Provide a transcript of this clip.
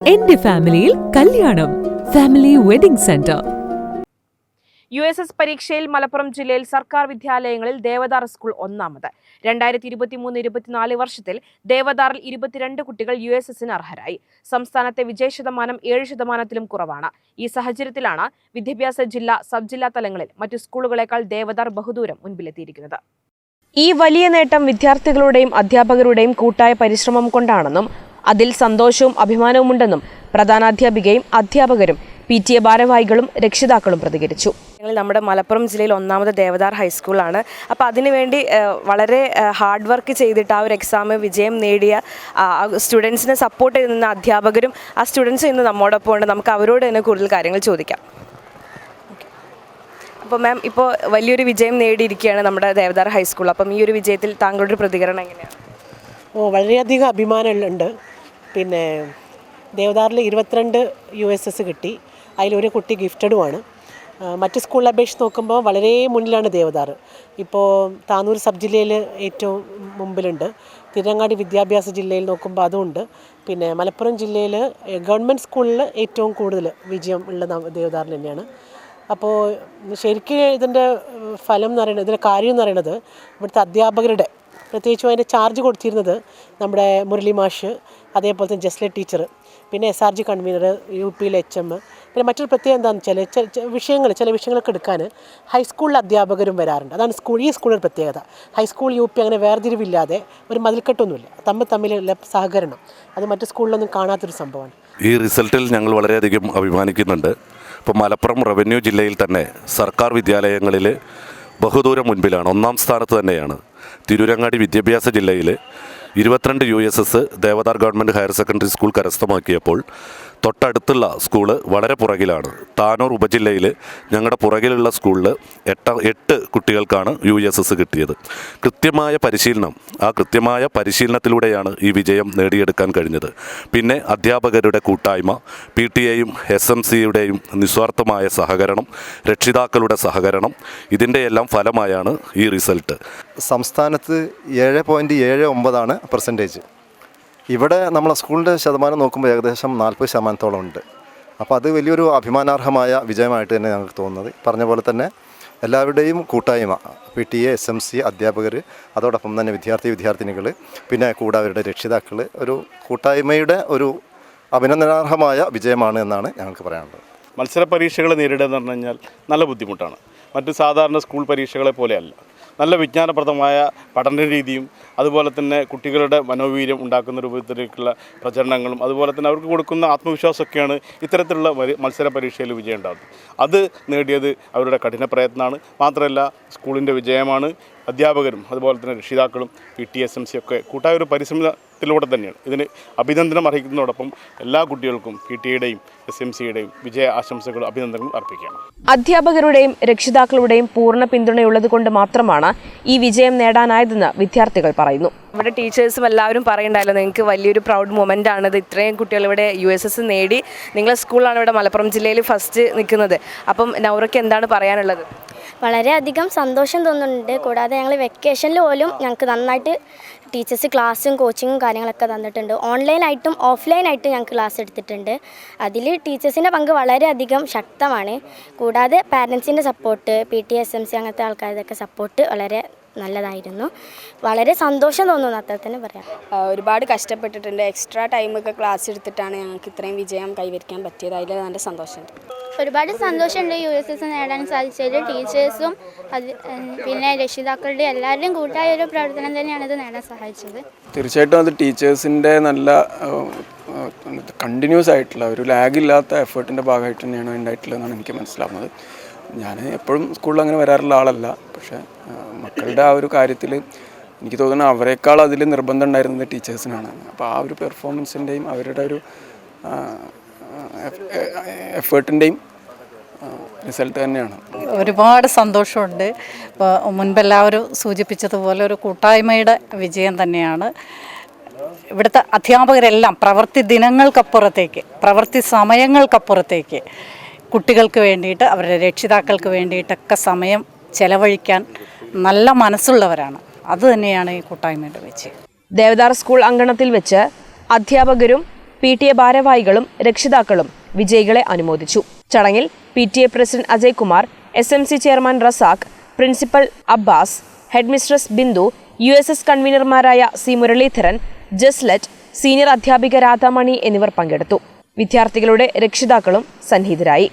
എന്റെ ഫാമിലിയിൽ കല്യാണം. Family wedding center. U S S പരീക്ഷയിൽ മലപ്പുറം ജില്ലയിൽ സർക്കാർ വിദ്യാലയങ്ങളിൽ ദേവദാർ സ്കൂൾ ഒന്നാമത്. രണ്ടായിരത്തി ഇരുപത്തിമൂന്ന് ഇരുപത്തിനാല് വർഷത്തിൽ ദേവദാറിൽ ഇരുപത്തിരണ്ട് കുട്ടികൾ യു എസ് എസിന് അർഹരായി. സംസ്ഥാനത്തെ വിജയ ശതമാനം ഏഴ് ശതമാനത്തിലും കുറവാണ്. ഈ സാഹചര്യത്തിലാണ് വിദ്യാഭ്യാസ ജില്ലാ സബ് ജില്ലാ തലങ്ങളിൽ മറ്റു സ്കൂളുകളെക്കാൾ ദേവദാർ ബഹുദൂരം മുൻപിലെത്തിയിരിക്കുന്നത്. ഈ വലിയ നേട്ടം വിദ്യാർത്ഥികളുടെയും അധ്യാപകരുടെയും കൂട്ടായ പരിശ്രമം കൊണ്ടാണെന്നും അതിൽ സന്തോഷവും അഭിമാനവുമുണ്ടെന്നും പ്രധാനാധ്യാപികയും അധ്യാപകരും പി ടി എ ഭാരവാഹികളും രക്ഷിതാക്കളും പ്രതികരിച്ചു. ഞങ്ങൾ നമ്മുടെ മലപ്പുറം ജില്ലയിൽ ഒന്നാമത് ദേവദാർ ഹൈസ്കൂളാണ്. അപ്പോൾ അതിനുവേണ്ടി വളരെ ഹാർഡ് വർക്ക് ചെയ്തിട്ട് ആ ഒരു എക്സാം വിജയം നേടിയ സ്റ്റുഡൻസിനെ സപ്പോർട്ട് ചെയ്ത് നിന്ന അധ്യാപകരും ആ സ്റ്റുഡൻസ് ഇന്ന് നമ്മോടൊപ്പം ഉണ്ട്. നമുക്ക് അവരോട് തന്നെ കൂടുതൽ കാര്യങ്ങൾ ചോദിക്കാം. അപ്പോൾ മാം ഇപ്പോൾ വലിയൊരു വിജയം നേടിയിരിക്കുകയാണ് നമ്മുടെ ദേവദാർ ഹൈസ്കൂൾ. അപ്പം ഈ ഒരു വിജയത്തിൽ താങ്കളുടെ പ്രതികരണം എങ്ങനെയാണ്? ഓ വളരെയധികം അഭിമാനമുണ്ട് പിന്നെ ദേവദാറിൽ ഇരുപത്തിരണ്ട് യു എസ് എസ് കിട്ടി. അതിലൊരു കുട്ടി ഗിഫ്റ്റഡുമാണ്. മറ്റ് സ്കൂളിൽ അപേക്ഷിച്ച് നോക്കുമ്പോൾ വളരെ മുന്നിലാണ് ദേവദാർ ഇപ്പോൾ താനൂർ സബ് ജില്ലയിൽ ഏറ്റവും മുമ്പിലുണ്ട്. തിരങ്ങാടി വിദ്യാഭ്യാസ ജില്ലയിൽ നോക്കുമ്പോൾ അതുമുണ്ട് പിന്നെ മലപ്പുറം ജില്ലയിൽ ഗവൺമെന്റ് സ്കൂളിൽ ഏറ്റവും കൂടുതൽ വിജയം ഉള്ള ദേവദാറിന് തന്നെയാണ്. അപ്പോൾ ശരിക്കും ഇതിന്റെ ഫലം എന്ന് പറയുന്നത് ഇതിന്റെ കാര്യം എന്ന് പറയുന്നത് ഇവിടുത്തെ അധ്യാപകരുടെ പ്രത്യേകിച്ചും അതിന്റെ ചാർജ് കൊടുത്തിരുന്നത് നമ്മുടെ മുരളി മാഷ് അതേപോലെ തന്നെ ജസ്ലെ ടീച്ചർ പിന്നെ S R G convener U പിയിലെ എച്ച് എം പിന്നെ മറ്റൊരു പ്രത്യേകത എന്താണെന്ന് വെച്ചാൽ ചില വിഷയങ്ങൾ ചില വിഷയങ്ങളൊക്കെ എടുക്കാൻ ഹൈസ്കൂളിലെ അധ്യാപകരും വരാറുണ്ട്. അതാണ് സ്കൂൾ ഈ സ്കൂളിന്റെ പ്രത്യേകത. ഹൈസ്കൂൾ യു പി അങ്ങനെ വേർതിരിവില്ലാതെ ഒരു മതിൽക്കെട്ടൊന്നുമില്ല. തമ്മിൽ തമ്മിലുള്ള സഹകരണം. അത് മറ്റു സ്കൂളിലൊന്നും കാണാത്തൊരു സംഭവമാണ്. ഈ റിസൾട്ടിൽ ഞങ്ങൾ വളരെയധികം അഭിമാനിക്കുന്നുണ്ട്. ഇപ്പോൾ മലപ്പുറം റവന്യൂ ജില്ലയിൽ തന്നെ സർക്കാർ വിദ്യാലയങ്ങളിൽ ബഹുദൂരം മുൻപിലാണ് ഒന്നാം സ്ഥാനത്ത് തന്നെയാണ്. തിരൂരങ്ങാടി വിദ്യാഭ്യാസ ജില്ലയിലെ ഇരുപത്തിരണ്ട് U S S Devadar government higher secondary school കരസ്ഥമാക്കിയപ്പോൾ തൊട്ടടുത്തുള്ള സ്കൂൾ വളരെ പുറകിലാണ്. താനൂർ ഉപജില്ലയിൽ ഞങ്ങളുടെ പുറകിലുള്ള സ്കൂളിൽ എട്ട എട്ട് കുട്ടികൾക്കാണ് യു എസ് എസ് കിട്ടിയത്. കൃത്യമായ പരിശീലനം ആ കൃത്യമായ പരിശീലനത്തിലൂടെയാണ് ഈ വിജയം നേടിയെടുക്കാൻ കഴിഞ്ഞത്. പിന്നെ അധ്യാപകരുടെ കൂട്ടായ്മ പി ടി എയും എസ് എം സിയുടെയും നിസ്വാർത്ഥമായ സഹകരണം രക്ഷിതാക്കളുടെ സഹകരണം ഇതിന്റെ എല്ലാം ഫലമായാണ് ഈ റിസൾട്ട്. സംസ്ഥാനത്ത് ഏഴ് പോയിന്റ് ഏഴ് ഒമ്പതാണ് പെർസെന്റേജ് ഇവിടെ നമ്മളെ സ്കൂളിന്റെ ശതമാനം നോക്കുമ്പോൾ ഏകദേശം നാൽപ്പത് ശതമാനത്തോളം ഉണ്ട്. അപ്പോൾ അത് വലിയൊരു അഭിമാനാർഹമായ വിജയമായിട്ട് തന്നെ ഞങ്ങൾക്ക് തോന്നുന്നത്. പറഞ്ഞ പോലെ തന്നെ എല്ലാവരുടെയും കൂട്ടായ്മ P T A S M C അധ്യാപകർ അതോടൊപ്പം തന്നെ വിദ്യാർത്ഥി വിദ്യാർത്ഥിനികൾ പിന്നെ കൂടെ അവരുടെ രക്ഷിതാക്കൾ ഒരു കൂട്ടായ്മയുടെ ഒരു അഭിനന്ദനാർഹമായ വിജയമാണ് എന്നാണ് ഞങ്ങൾക്ക് പറയാനുള്ളത്. മത്സര പരീക്ഷകൾ നേരിടുക എന്ന് പറഞ്ഞു കഴിഞ്ഞാൽ നല്ല ബുദ്ധിമുട്ടാണ്. മറ്റ് സാധാരണ സ്കൂൾ പരീക്ഷകളെ പോലെയല്ല നല്ല വിജ്ഞാനപ്രദമായ പഠന രീതിയും അതുപോലെ തന്നെ കുട്ടികളുടെ മനോവീര്യം ഉണ്ടാക്കുന്ന രൂപത്തിലേക്കുള്ള പ്രചരണങ്ങളും അതുപോലെ തന്നെ അവർക്ക് കൊടുക്കുന്ന ആത്മവിശ്വാസമൊക്കെയാണ് ഇത്തരത്തിലുള്ള മത്സര പരീക്ഷയിൽ വിജയം ഉണ്ടാകുന്നത് അത് നേടിയത് അവരുടെ കഠിന പ്രയത്നമാണ്. മാത്രമല്ല സ്കൂളിന്റെ വിജയമാണ് അധ്യാപകരും അതുപോലെ തന്നെ രക്ഷിതാക്കളും P T S M C ഒക്കെ കൂട്ടായ ഒരു പരിശ്രമത്തിലൂടെ തന്നെയാണ്. ഇതിന് അഭിനന്ദനം അർഹിക്കുന്നതോടൊപ്പം എല്ലാ കുട്ടികൾക്കും പി ടി എയുടെയും എസ് എം സിയുടെയും വിജയ ആശംസകളും അഭിനന്ദനങ്ങളും അർപ്പിക്കുകയാണ്. അധ്യാപകരുടെയും രക്ഷിതാക്കളുടെയും പൂർണ പിന്തുണയുള്ളത് കൊണ്ട് മാത്രമാണ് ഈ വിജയം നേടാനായതെന്ന് വിദ്യാർത്ഥികൾ പറയുന്നു. നമ്മുടെ ടീച്ചേഴ്സും എല്ലാവരും പറയണ്ടായല്ലോ നിങ്ങൾക്ക് വലിയൊരു പ്രൗഡ് മൊമെന്റ് ആണ് ഇത് ഇത്രയും കുട്ടികൾ ഇവിടെ യു എസ് എസ് നേടി നിങ്ങളെ സ്കൂളാണ് ഇവിടെ മലപ്പുറം ജില്ലയിൽ ഫസ്റ്റ് നിൽക്കുന്നത്. അപ്പം നൗറയ്ക്ക് എന്താണ് പറയാനുള്ളത്? വളരെയധികം സന്തോഷം തോന്നുന്നുണ്ട്. കൂടാതെ ഞങ്ങൾ വെക്കേഷനിൽ പോലും ഞങ്ങൾക്ക് നന്നായിട്ട് ടീച്ചേഴ്സ് ക്ലാസ്സും കോച്ചിങ്ങും കാര്യങ്ങളൊക്കെ തന്നിട്ടുണ്ട്. ഓൺലൈനായിട്ടും ഓഫ്ലൈനായിട്ടും ഞങ്ങൾക്ക് ക്ലാസ് എടുത്തിട്ടുണ്ട്. അതിൽ ടീച്ചേഴ്സിന്റെ പങ്ക് വളരെയധികം ശക്തമാണ്. കൂടാതെ പാരൻസിന്റെ support P T S M C അങ്ങനത്തെ ആൾക്കാരുടെയൊക്കെ സപ്പോർട്ട് വളരെ നല്ലതായിരുന്നു. വളരെ സന്തോഷം തോന്നുന്നു അത്ര തന്നെ പറയാം. ഒരുപാട് കഷ്ടപ്പെട്ടിട്ടുണ്ട്. എക്സ്ട്രാ ടൈമൊക്കെ ക്ലാസ് എടുത്തിട്ടാണ് ഞങ്ങൾക്ക് ഇത്രയും വിജയം കൈവരിക്കാൻ പറ്റിയത്. അതിൽ നല്ല സന്തോഷമുണ്ട്. ഒരുപാട് സന്തോഷമുണ്ട് യു എസ് എസ് നേടാൻ സാധിച്ചതിൽ. ടീച്ചേഴ്സും അത് പിന്നെ രക്ഷിതാക്കളുടെ എല്ലാവരുടെയും കൂട്ടായ ഒരു പ്രവർത്തനം തന്നെയാണ് ഇത് നേടാൻ സഹായിച്ചത്. തീർച്ചയായിട്ടും അത് ടീച്ചേഴ്സിന്റെ നല്ല കണ്ടിന്യൂസ് ആയിട്ടുള്ള ഒരു ലാഗ് ഇല്ലാത്ത എഫേർട്ടിന്റെ ഭാഗമായിട്ട് തന്നെയാണ് ഉണ്ടായിട്ടുള്ളതെന്നാണ് എനിക്ക് മനസ്സിലാവുന്നത്. ഞാൻ എപ്പോഴും സ്കൂളിൽ അങ്ങനെ വരാറുള്ള ആളല്ല. പക്ഷേ മക്കളുടെ ആ ഒരു കാര്യത്തിൽ എനിക്ക് തോന്നുന്നു അവരെക്കാൾ അതിൽ നിർബന്ധം ഉണ്ടായിരുന്നത് ടീച്ചേഴ്സിനാണ്. അപ്പോൾ ആ ഒരു പെർഫോമൻസിന്റെയും അവരുടെ ഒരു എഫേർട്ടിന്റെയും റിസൾട്ട് തന്നെയാണ്. ഒരുപാട് സന്തോഷമുണ്ട്. ഇപ്പോൾ മുൻപെല്ലാവരും സൂചിപ്പിച്ചതുപോലെ ഒരു കൂട്ടായ്മയുടെ വിജയം തന്നെയാണ്. ഇവിടുത്തെ അധ്യാപകരെല്ലാം പ്രവൃത്തി ദിനങ്ങൾക്കപ്പുറത്തേക്ക് പ്രവൃത്തി സമയങ്ങൾക്കപ്പുറത്തേക്ക് കുട്ടികൾക്ക് വേണ്ടിയിട്ട് അവരുടെ രക്ഷിതാക്കൾക്ക് വേണ്ടിയിട്ടൊക്കെ സമയം ചെലവഴിക്കാൻ നല്ല മനസ്സുള്ളവരാണ്. അത് തന്നെയാണ് ഈ കൂട്ടായ്മയുടെ വിജയം ദേവദാർ സ്കൂൾ അങ്കണത്തിൽ വെച്ച് അധ്യാപകരും പി ടി എ ഭാരവാഹികളും രക്ഷിതാക്കളും വിജയികളെ അനുമോദിച്ചു. ചടങ്ങിൽ P T A president Ajaykumar S M C chairman Razak principal Abbas headmistress Bindu U S S കൺവീനർമാരായ C Muralidharan Jaslet senior അധ്യാപിക രാധാമണി എന്നിവർ പങ്കെടുത്തു. വിദ്യാർത്ഥികളുടെ രക്ഷിതാക്കളും സന്നിഹിതരായി.